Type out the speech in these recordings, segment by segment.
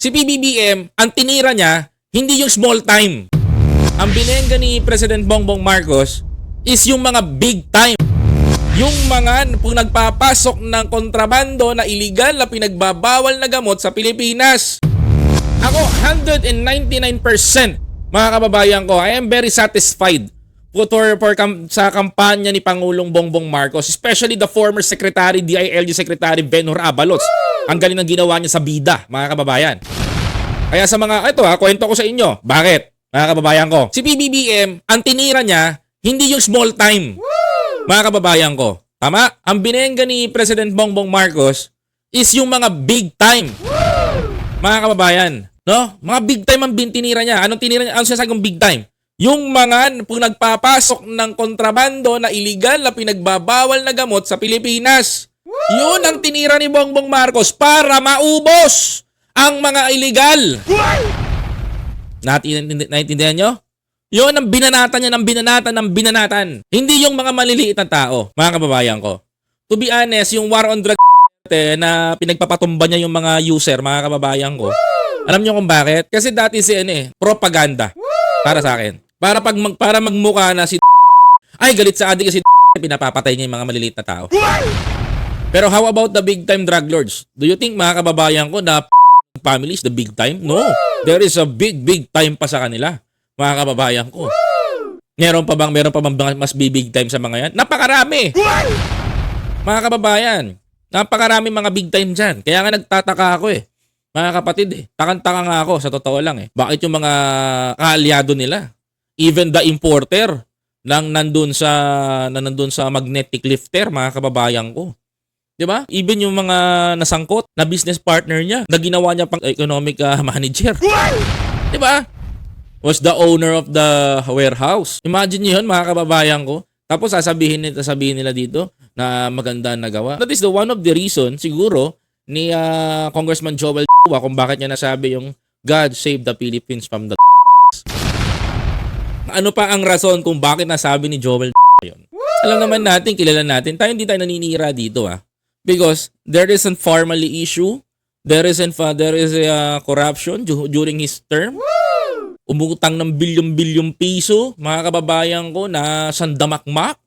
Si PBBM, ang tinira niya, hindi yung small time. Ang binenga ni President Bongbong Marcos is yung mga big time. Yung mga kung nagpapasok ng kontrabando na illegal na pinagbabawal na gamot sa Pilipinas. Ako, 199% mga kababayan ko, I am very satisfied for, for kam- sa kampanya ni Pangulong Bongbong Marcos, especially the former Secretary, DILG Secretary Benhur Abalos. Ang galing ng ginawa niya sa bida, mga kababayan. Kaya sa mga, ito ha, kwento ko sa inyo. Bakit? Mga kababayan ko. Si PBBM, ang tinira niya, hindi yung small time. Mga kababayan ko. Tama? Ang binenga ni President Bongbong Marcos is yung mga big time. Mga kababayan. No? Mga big time ang bin- tinira niya. Anong tinira niya? Anong sinasabi kong big time? Yung mga kung nagpapasok ng kontrabando na illegal na pinagbabawal na gamot sa Pilipinas. Yun ang tinira ni Bongbong Marcos para maubos ang mga illegal. Naintindihan nyo? Yun ang binanatan niya ng binanatan ng binanatan. Hindi yung mga maliliit na tao, mga kababayan ko. To be honest, yung war on drugs na pinagpapatumba niya yung mga user, mga kababayan ko. Alam niyo kung bakit? Kasi dati si ano eh, propaganda. Para sa akin. Para pag mag, para magmukha na si ay galit sa adik kasi pinapapatay niya yung mga maliliit na tao. Pero how about the big time drug lords? Do you think mga kababayan ko na family is the big time? No. There is a big big time pa sa kanila. Mga kababayan ko. Meron pa bang meron pa bang mas big time sa mga yan? Napakarami. Mga kababayan, napakarami mga big time diyan. Kaya nga nagtataka ako eh. Mga kapatid eh, takang-taka nga ako sa totoo lang eh. Bakit yung mga kaalyado nila, even the importer nang nandun sa na nandun sa magnetic lifter, mga kababayan ko. 'Di ba? Even yung mga nasangkot na business partner niya, na ginawa niya pang economic ah, manager. 'Di ba? Was the owner of the warehouse. Imagine niyo 'yun, mga kababayan ko. Tapos sasabihin nila sabihin nila dito na maganda ang nagawa. That is the one of the reason siguro ni ah, Congressman Joel kung bakit niya nasabi yung God save the Philippines from the Ano pa ang rason kung bakit nasabi ni Joel yun? Alam naman natin, kilala natin, tayo hindi tayo naninira dito ah. Because there is a formally issue, there is an there is a uh, corruption du- during his term. Umutang ng bilyong-bilyong piso, mga kababayan ko na sandamakmak.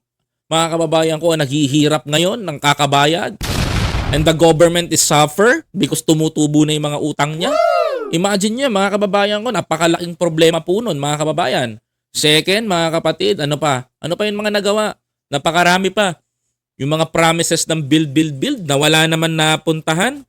Mga kababayan ko na naghihirap ngayon ng kakabayad. And the government is suffer because tumutubo na yung mga utang niya. Imagine niya mga kababayan ko, napakalaking problema po nun mga kababayan. Second, mga kapatid, ano pa? Ano pa yung mga nagawa? Napakarami pa. Yung mga promises ng build, build, build na wala naman napuntahan.